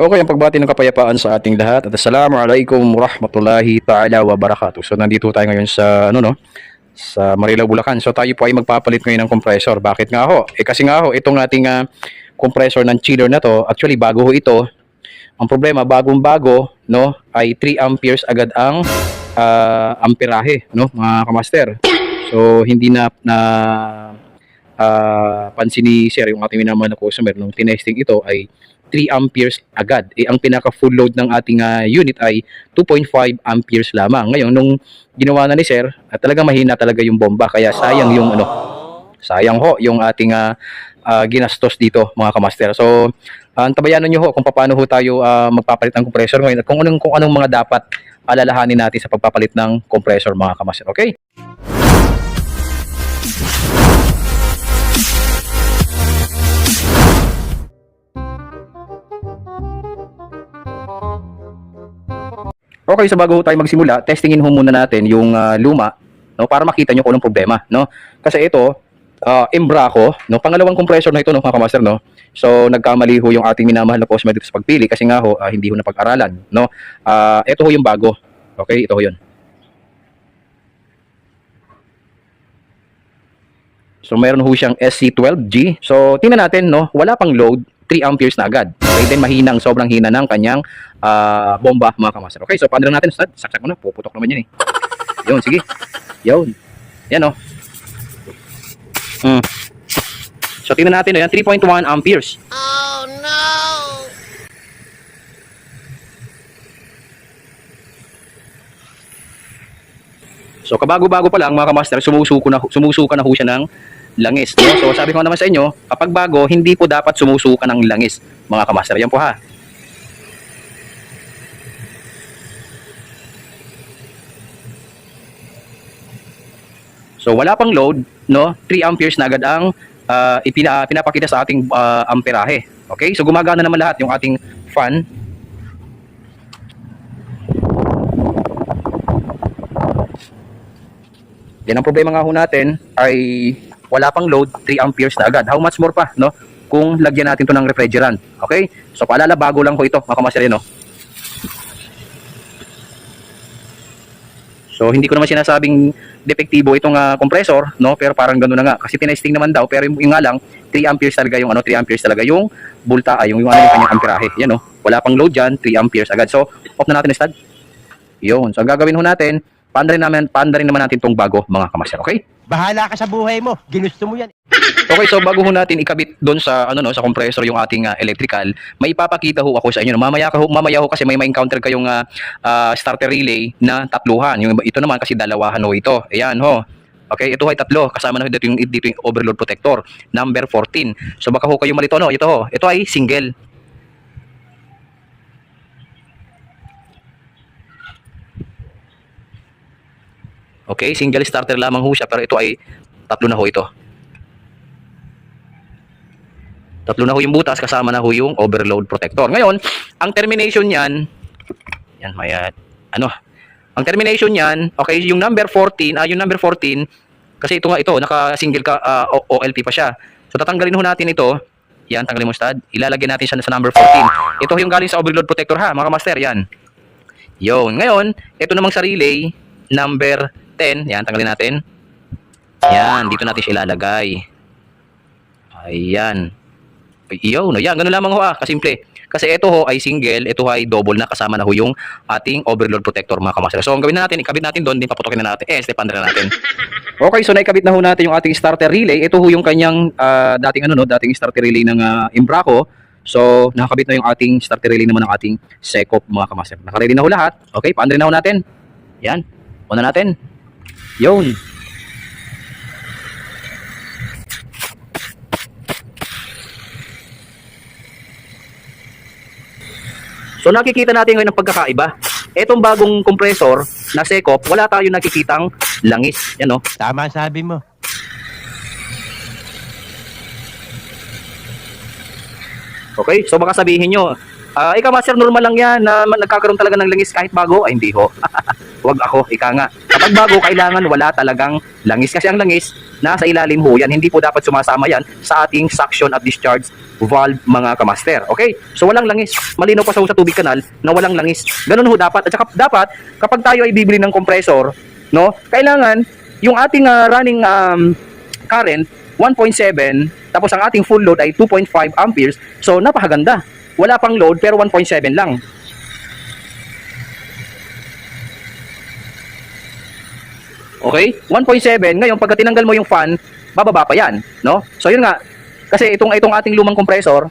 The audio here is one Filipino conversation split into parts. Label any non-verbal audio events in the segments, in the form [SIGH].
Okay, ang pagbati ng kapayapaan sa ating lahat at assalamualaikum warahmatullahi ta'ala wa barakatuh. So nandito tayo ngayon sa ano no, sa Marilao, Bulacan. So tayo po ay magpapalit ngayon ng compressor. Bakit nga ho? Eh kasi nga ho, itong ating ah, compressor ng chiller na to, actually bago ho ito. Ang problema, bagong-bago, no, ay 3 amperes agad ang ah, amperahe, no, mga kamaster. So hindi na na ah, pansin ni Sir yung ating minamahal na customer nung tinesting ito ay 3 amperes agad. Eh, ang pinaka full load ng ating ah, unit ay 2.5 amperes lamang. Ngayon, nung ginawa na ni Sir, ah, talagang mahina talaga yung bomba. Kaya sayang yung ano, sayang ho yung ating ah, ah, ginastos dito mga kamaster. So, uh, tabayanan nyo ho kung paano ho tayo ah, magpapalit ng compressor ngayon at kung anong, kung anong mga dapat alalahanin natin sa pagpapalit ng compressor mga kamaster. Okay? Okay, so bago tayo magsimula, testingin ho muna natin yung ah, luma no para makita nyo kung anong problema, no? Kasi ito, uh, Embraco, no, pangalawang compressor na ito no, mga kamaster, no. So nagkamali ho yung ating minamahal na customer dito sa pagpili kasi nga ho ah, hindi ho napag-aralan, no. Ah, ito ho yung bago. Okay, ito ho 'yun. So mayroon ho siyang SC12G. So tingnan natin no, wala pang load, 3 amperes na agad. Okay, then mahinang, sobrang hina ng kanyang ah, bomba mga kamaster. Okay, so paano lang natin, Ustad? Saksak mo na, puputok naman yan eh. Yun, sige. Yun. Yan oh. Mm. So tingnan natin, oh, yan 3.1 amperes. Oh no! So kabago-bago pa lang mga kamaster, sumusuko na sumusuka na ho siya ng langis. No? So sabi ko naman sa inyo, kapag bago, hindi po dapat sumusuka ng langis mga kamaster. Yan po ha. So wala pang load, no? 3 amperes na agad ang ah, ipina, pinapakita sa ating ah, amperahe. Okay? So gumagana naman lahat yung ating fan. Yan ang problema nga ho natin ay wala pang load, 3 amperes na agad. How much more pa, no? Kung lagyan natin to ng refrigerant. Okay? So paalala, bago lang po ito, mga kamaster no? So hindi ko naman sinasabing depektibo itong ah, compressor, no? Pero parang gano'n na nga. Kasi tinesting naman daw, pero yung, yung nga lang, 3 amperes talaga yung ano, 3 amperes talaga yung bulta, ay yung, yung ano yung kanyang amperahe. Yan, no? Wala pang load dyan, 3 amperes agad. So, off na natin, Estad. Yun. So, ang gagawin ho natin, paandarin naman, paandarin naman natin itong bago, mga kamaster. Okay? Bahala ka sa buhay mo. Ginusto mo yan. Okay, so bago ho natin ikabit doon sa ano no, sa compressor yung ating ah, electrical, may ipapakita ho ako sa inyo. Mamaya ka ho, mamaya ho kasi may ma-encounter kayong ah, ah, starter relay na tatluhan. Yung ito naman kasi dalawahan ho ito. Ayan ho. Okay, ito ay tatlo. Kasama na dito yung, dito yung overload protector, number 14. So baka ho kayo malito no, ito ho. Ito ay single. Okay, single starter lamang ho siya pero ito ay tatlo na ho ito. Tatlo na ho yung butas, kasama na ho yung overload protector. Ngayon, ang termination niyan, yan, may, ah, ano, ang termination niyan, okay, yung number 14, ah, yung number 14, kasi ito nga ito, naka-single ka, ah, O- OLT pa siya. So, tatanggalin ho natin ito, yan, tanggalin mo stud, ilalagay natin siya sa number 14. Ito yung galing sa overload protector ha, mga master, yan. Yun, ngayon, ito namang sa relay, number 10, yan, tanggalin natin. Yan, dito natin siya ilalagay. Ayan. Iyo, no, yan, ganun lamang ho ah, kasimple. Kasi ito ho ay single, ito ay double na kasama na ho yung ating overload protector mga kamaster. So ang gawin na natin, ikabit natin doon, din paputokin na natin. Eh, step under na natin. Okay, so naikabit na ho natin yung ating starter relay. Ito ho yung kanyang ah, dating ano no, dating starter relay ng ah, Embraco. So, nakakabit na yung ating starter relay naman ng ating Secop mga kamaster. Nakaready na ho lahat. Okay, paandar na ho natin. Yan. Una natin. Yun. So nakikita natin ngayon ang pagkakaiba. Etong bagong compressor na Secop, wala tayo nakikitang langis. Yan oh. Tama sabi mo. Okay? So baka sabihin nyo, ah ikaw master normal lang yan na nagkakaroon talaga ng langis kahit bago. Ay hindi ho. [LAUGHS] Wag ako, ika nga. Kapag bago, kailangan wala talagang langis. Kasi ang langis, nasa ilalim ho yan. Hindi po dapat sumasama yan sa ating suction at discharge valve mga kamaster. Okay? So walang langis. Malinaw pa sa, sa tubig kanal na walang langis. Ganun ho dapat. At saka dapat, kapag tayo ay bibili ng compressor, no, kailangan yung ating ah, running um, current 1.7 tapos ang ating full load ay 2.5 amperes. So napakaganda. Wala pang load pero 1.7 lang. Okay? 1.7. Ngayon, pagka tinanggal mo yung fan, bababa pa yan. No? So, yun nga. Kasi itong, itong ating lumang compressor,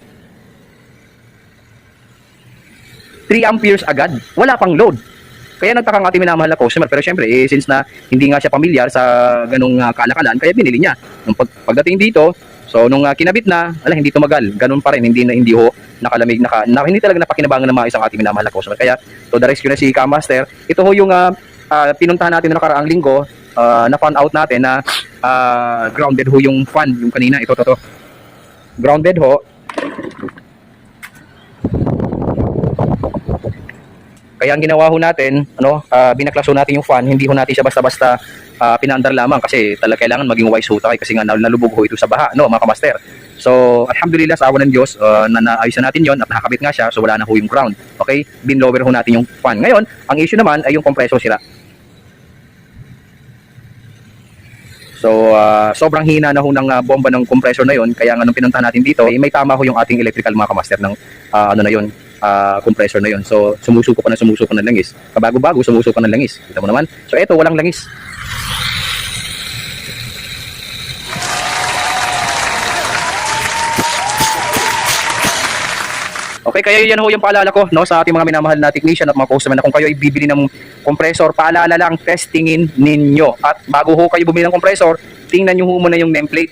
3 amperes agad. Wala pang load. Kaya nagtaka ang ating minamahal na customer. Pero syempre, eh, since na hindi nga siya pamilyar sa ganong uh, kalakalan, kaya binili niya. Nung pag, pagdating dito, so nung uh, kinabit na, ala, hindi tumagal. Ganun pa rin. Hindi, na, hindi ho nakalamig. Naka, na, hindi talaga napakinabangan ng mga isang ating minamahal na customer. Kaya, to the rescue na si Kamaster. Ito ho yung uh, uh, pinuntahan natin noong nakaraang linggo. Uh, na-found out natin na uh, grounded ho yung fan. Yung kanina, ito, to, to. Grounded ho. Kaya ang ginawa ho natin, ano, uh, binaklaso natin yung fan, hindi ho natin siya basta-basta uh, pinaandar lamang kasi talaga kailangan maging wise ho tayo kasi nga nal- nalubog ho ito sa baha, no, mga kamaster. So, alhamdulillah sa awan ng Diyos, uh, na naayusan natin yon at nakakabit nga siya, so wala na ho yung ground. Okay? Binlower ho natin yung fan. Ngayon, ang issue naman ay yung compressor sira. So, ah, sobrang hina na ho ng ah, bomba ng compressor na yon kaya nga nung pinunta natin dito, eh, may tama ho yung ating electrical mga kamaster ng ah, ano na yon ah, compressor na yon So, sumusuko na sumusuko ng langis. Kabago-bago, sumusuko ng langis. Kita mo naman. So, eto, walang langis. Okay, kaya yan ho yung paalala ko no, sa ating mga minamahal na technician at mga customer na kung kayo ay bibili ng compressor, paalala lang, testingin ninyo. At bago ho kayo bumili ng compressor, tingnan nyo ho muna yung nameplate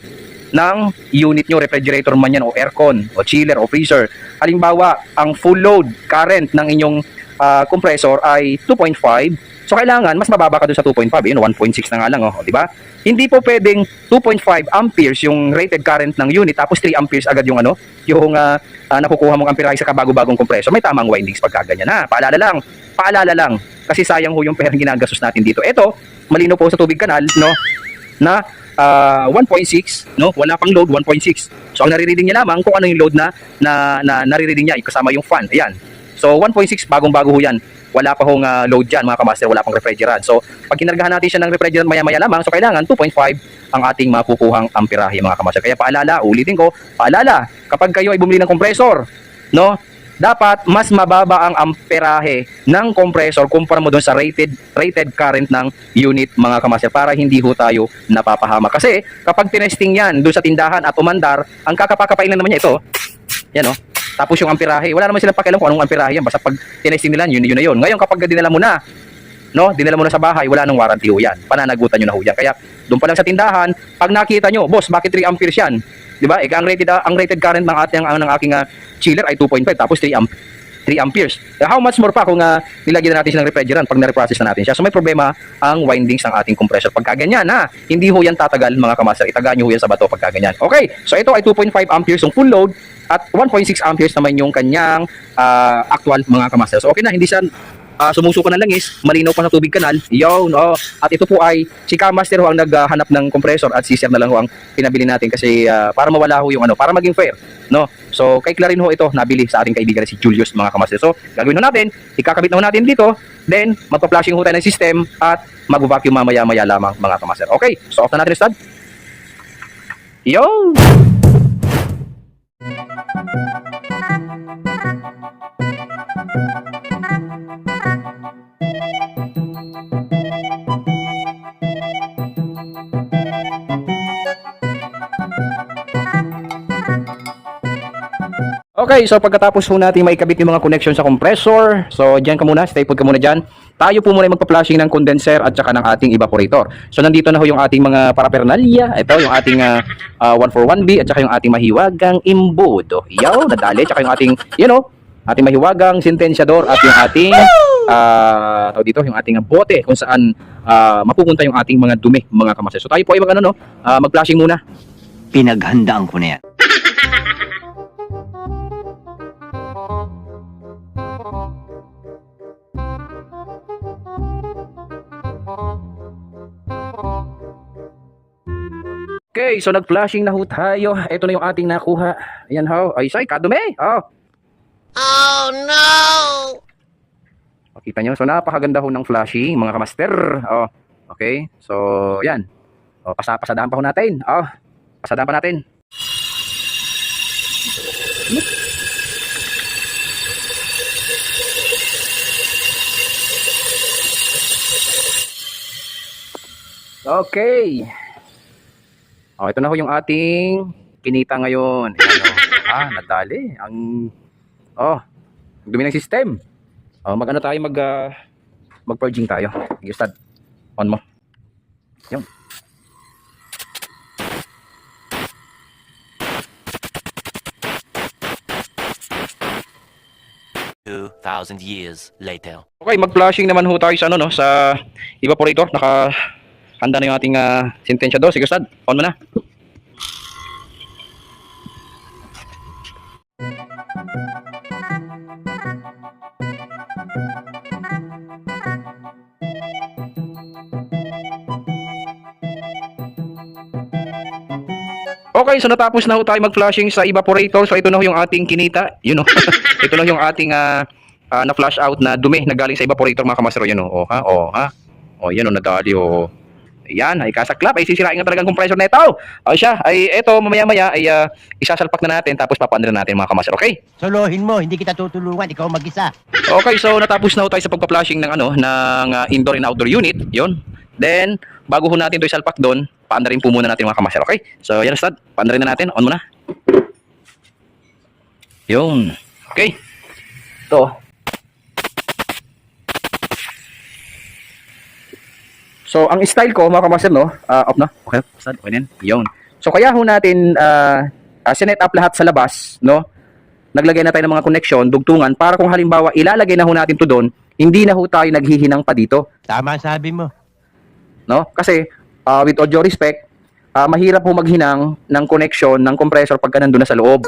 ng unit nyo, refrigerator man yan o aircon o chiller o freezer. Halimbawa, ang full load current ng inyong ah, compressor ay 2.5. So kailangan mas mababa ka doon sa 2.5, yun 1.6 na nga lang oh, di ba? Hindi po pwedeng 2.5 amperes yung rated current ng unit tapos 3 amperes agad yung ano, yung ah, ah, nakukuha mong amperahe sa kabago-bagong compressor. May tamang windings pagka ganyan na. Paalala lang, paalala lang kasi sayang ho yung perang ginagastos natin dito. Ito, malino po sa tubig kanal, no? Na ah, 1.6, no? Wala pang load 1.6. So ang nare-reading niya lamang kung ano yung load na na, na nare-reading niya kasama yung fan. Ayan. So 1.6 bagong-bago ho 'yan. Wala pa hong ah, load diyan mga kamaster, wala pang refrigerant. So pag kinargahan natin siya ng refrigerant maya-maya lamang, so kailangan 2.5 ang ating makukuhang amperahe mga kamaster. Kaya paalala, ulitin ko, paalala, kapag kayo ay bumili ng compressor, no? Dapat mas mababa ang amperahe ng compressor kumpara mo doon sa rated rated current ng unit mga kamaster para hindi ho tayo napapahama. Kasi kapag tinesting yan doon sa tindahan at umandar, ang kakapakapain naman niya ito. Yan oh. Tapos yung amperahe, wala naman silang pakialam kung anong amperahe yan. Basta pag tinesting nila, yun, yun na yun. Ngayon kapag dinala mo na, no, dinala mo na sa bahay, wala nang warranty ho yan. Pananagutan nyo na ho yan. Kaya doon pa lang sa tindahan, pag nakita nyo, boss, bakit 3 amperes yan? Di ba? Ika ang rated, ang rated current ng ating, ang, ng aking ah, chiller ay 2.5, tapos 3 amp 3 amperes. How much more pa kung uh, nilagyan na natin siya ng refrigerant pag na-reprocess na natin siya. So may problema ang windings ng ating compressor pagka ganyan ha. Hindi ho yan tatagal mga kamaster. Itagaan nyo ho yan sa bato pagka ganyan. Okay, so ito ay 2.5 amperes yung full load at 1.6 amperes naman yung kanyang ah, actual mga kamaster. So okay na, hindi siya ah, sumusuko ng langis, malinaw pa sa tubig kanal. Yun, oh. At ito po ay si Kamaster ho ang naghahanap ng compressor at si na lang ho ang pinabili natin kasi ah, para mawala ho yung ano, para maging fair, no? So kay Clarin ho ito nabili sa ating kaibigan si Julius mga Kamaster. So gagawin ho natin, ikakabit na ho natin dito, then magpa-flashing ho tayo ng system at mag-vacuum mamaya-maya lamang mga Kamaster. Okay, so off na natin stud. Yo! Okay, so pagkatapos po natin maikabit yung mga connection sa compressor, so dyan ka muna, stay put ka muna dyan. Tayo po muna yung magpa-flushing ng condenser at saka ng ating evaporator. So nandito na ho yung ating mga paraphernalia. Ito yung ating uh, uh, 141B at saka yung ating mahiwagang imbudo. Yaw, nadali. Tsaka yung ating, you know, ating mahiwagang sentensyador at yung ating uh, dito, yung ating bote kung saan uh, mapupunta yung ating mga dumi, mga kamaster. So tayo po ay mag, ano, no, uh, mag-flushing muna. Pinaghandaan ko na yan. Okay, so nag-flashing na ho tayo. Ito na yung ating nakuha. Ayan ho. Ay, say, kadumi. Oh. Oh no! Kita nyo? So, napakaganda ho ng flashing, mga kamaster. Oh. Okay. So, yan. Oh, pasa pasadaan pa ho natin. Oh. Pasadaan pa natin. Okay. Oh, ito na ho yung ating kinita ngayon. Ayan, oh. [LAUGHS] Ah, nadali. Ang Oh, dumi ng system. Oh, mag-ano tayo mag ah, mag-purging tayo. Sige, Ustad. On mo. Two thousand years later. Okay, mag-flushing naman ho tayo sa ano no, sa evaporator. Naka handa na yung ating uh, sentensya do. Sige, Ustad. On mo na. Okay, so natapos na ho tayo mag-flushing sa evaporator. So ito na ho yung ating kinita. Yun know, [LAUGHS] ito na yung ating ah, ah, na-flush out na dumi na galing sa evaporator mga kamasero. Yan o, oh, ha? O, ha? O, yan o, nadali o. Ayan, ay kasaklap. Ay sisirain nga talagang compressor na ito. O siya, ay eto, mamaya-maya ay ah, isasalpak na natin tapos papaandar na natin mga kamasero. Okay? Solohin mo, hindi kita tutulungan, ikaw mag-isa. Okay, so natapos na ho tayo sa pagpa-flushing ng ano, ng ah, indoor and outdoor unit. 'Yon. Then, bago ho natin 'to isalpak doon, paandarin po muna natin mga kamaster. Okay? So, yan Stad. Paandarin na natin. On muna. 'Yun. Okay. To. So, ang style ko, mga kamaster, no? ah, off na. Okay, Stad. Okay. 'Yun. So, kaya ho natin uh, sinet up lahat sa labas, no? naglagay na tayo ng mga connection, dugtungan, para kung halimbawa ilalagay na ho natin to doon, hindi na ho tayo naghihinang pa dito. Tama sabi mo. No? Kasi, uh, with all due respect, ah, mahirap ho maghinang ng connection ng compressor pagka nandun na sa loob.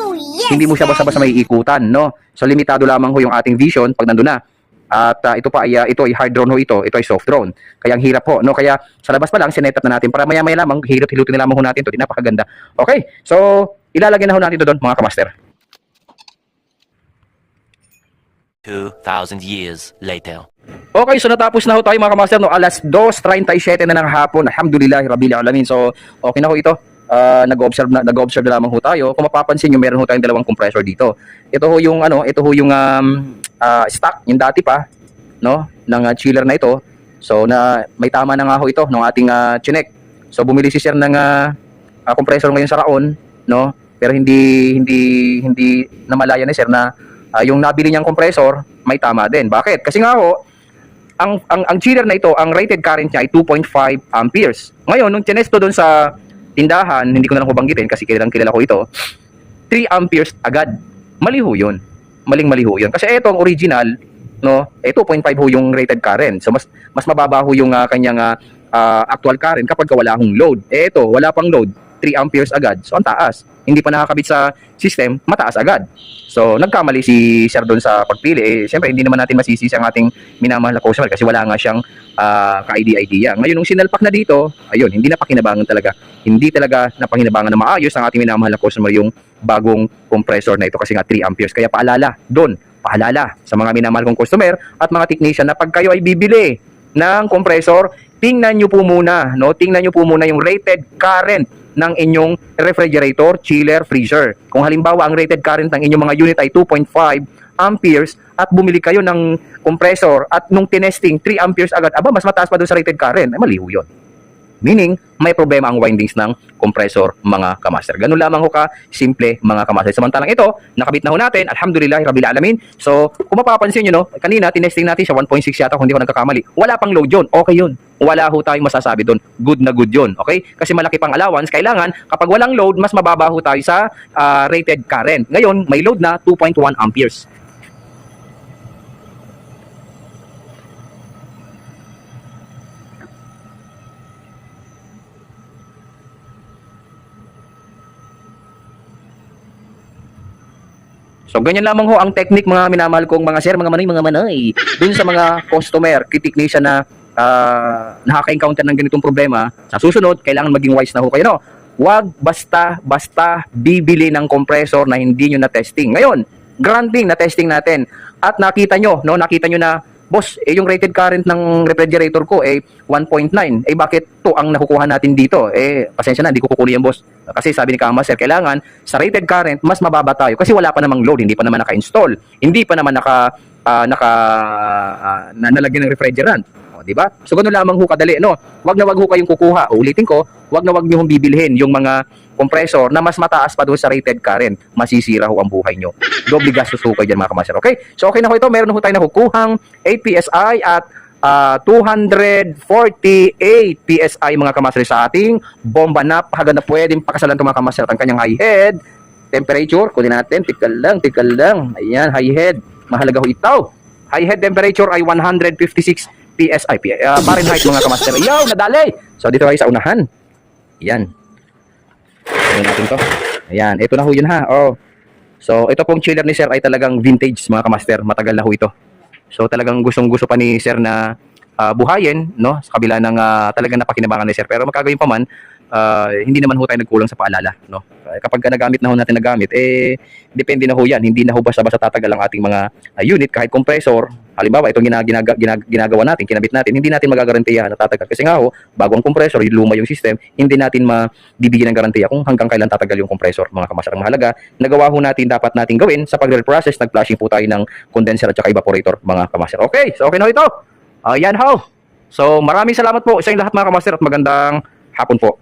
hindi mo siya basta-basta may ikutan, no? So, limitado lamang ho yung ating vision pag nandun na. At ah, ito pa ay ah, ito ay hard drone ho ito, ito ay soft drone. Kaya ang hirap ho, no? Kaya sa labas pa lang sinet up na natin para maya-maya lamang hilot-hilutin na lamang ho natin to. Di napakaganda. Okay. So, ilalagay na ho natin to doon mga kamaster. Two thousand years later. Okay, so natapos na ho tayo mga kamaster, no? Alas 2.37 na ng hapon. Alhamdulillah, rabbil alamin. So, okay na ho ito. Ah, nag-observe na nag-observe na lamang ho tayo. Kung mapapansin niyo, meron ho tayong dalawang compressor dito. Ito ho yung ano, ito ho yung um, ah, stock, yung dati pa, no, ng ah, chiller na ito. So na may tama na nga ho ito ng ating uh, chinek. So bumili si Sir ng ah, ah, compressor ngayon sa Raon, no? Pero hindi hindi hindi namalaya ni Sir na ah, yung nabili niyang compressor may tama din. Bakit? Kasi nga ho, ang ang ang chiller na ito, ang rated current niya ay 2.5 amperes. Ngayon, nung tinesto doon sa tindahan, hindi ko na lang ho banggitin kasi kilalang kilala ko ito, 3 amperes agad. Mali ho yun. Maling mali ho yun. Kasi ito ang original, no, eh 2.5 ho yung rated current. So mas mas mababa ho yung ah, kanyang ah, actual current kapag ka wala hong load. Eh ito, wala pang load, 3 amperes agad. So ang taas. Hindi pa nakakabit sa system, mataas agad. So nagkamali si Sir doon sa pagpili. Eh siyempre hindi naman natin masisisi ang ating minamahal na customer kasi wala nga siyang ah, ka-idea. Ngayon nung sinalpak na dito, ayun, hindi na pakinabangan talaga. Hindi talaga napakinabangan na maayos ang ating minamahal na customer yung bagong compressor na ito kasi nga 3 amperes. Kaya paalala doon, paalala sa mga minamahal kong customer at mga technician na pag kayo ay bibili ng compressor, tingnan nyo po muna, no? Tingnan nyo po muna yung rated current ng inyong refrigerator, chiller, freezer. Kung halimbawa ang rated current ng inyong mga unit ay 2.5 amperes at bumili kayo ng compressor at nung tinesting 3 amperes agad, aba mas mataas pa doon sa rated current, ay maliho yun. Meaning, may problema ang windings ng compressor mga kamaster. Ganun lamang ho ka, simple mga kamaster. Samantalang ito, nakabit na ho natin, alhamdulillah, rabbil alamin. So, kung mapapansin nyo, no, kanina, tinesting natin sa 1.6 yata, kung hindi ko nagkakamali. Wala pang load yun, okay yun. Wala ho tayong masasabi doon. Good na good yun, okay? Kasi malaki pang allowance, kailangan, kapag walang load, mas mababa ho tayo sa ah, rated current. Ngayon, may load na 2.1 amperes. So ganyan lamang ho ang technique mga minamahal kong mga sir, mga manoy, mga manoy. Dun sa mga customer, technician na uh, nakaka-encounter ng ganitong problema, sa susunod, kailangan maging wise na ho kayo. No? wag basta-basta bibili ng compressor na hindi nyo na testing. Ngayon, granting na testing natin at nakita nyo, no, nakita nyo na boss, eh yung rated current ng refrigerator ko eh 1.9. Eh bakit to ang nakukuha natin dito? Eh pasensya na, hindi ko kukunin yan boss. Kasi sabi ni Kama Sir, kailangan sa rated current mas mababa tayo kasi wala pa namang load, hindi pa naman naka-install, hindi pa naman naka ah, naka na, nalagyan ng refrigerant. O, di ba? So ganun lamang ho kadali, no? Wag na wag ho kayong kukuha. Ulitin ko, wag na wag niyo bibilhin yung mga compressor na mas mataas pa doon sa rated current. Masisira ho ang buhay nyo. Doble gastos ho kayo dyan mga kamaster. Okay? So okay na ho ito. Meron ho tayo nakukuhang 8 PSI at ah, 248 PSI mga kamaster sa ating bomba. Napakaganda pwedeng pakasalan ito mga kamaster ang kanyang high head temperature. Kunin natin. Tikal lang, tikal lang. Ayan, high head. Mahalaga ho ito. High head temperature ay 156 PSI. Ah, Fahrenheit mga kamaster. Yo, nadali! So dito tayo sa unahan. Yan. Ano natin to? Ayan, ito na ho yun ha. Oh. So, ito pong chiller ni Sir ay talagang vintage mga kamaster. Matagal na ho ito. So, talagang gustong gusto pa ni Sir na ah, buhayin, no? Sa kabila ng ah, talagang napakinabangan ni Sir. Pero magkagayon pa man, ah, hindi naman ho tayo nagkulang sa paalala, no? Eh, Kapag ka nagamit na ho natin nagamit, eh, depende na ho yan. Hindi na ho basta-basta tatagal ang ating mga ah, unit, kahit compressor. Halimbawa, itong gina, ginaga- gina- ginagawa natin, kinabit natin, hindi natin magagarantiya na tatagal. Kasi nga ho, bago ang compressor, luma yung system, hindi natin mabibigyan ng garantiya kung hanggang kailan tatagal yung compressor, mga kamasar. Ang mahalaga, nagawa ho natin, dapat natin gawin sa pag-process, nag-flushing po tayo ng condenser at saka evaporator, mga kamasar. Okay, so okay na ito. Ayan ho. So maraming salamat po sa lahat mga kamaster at magandang hapon po.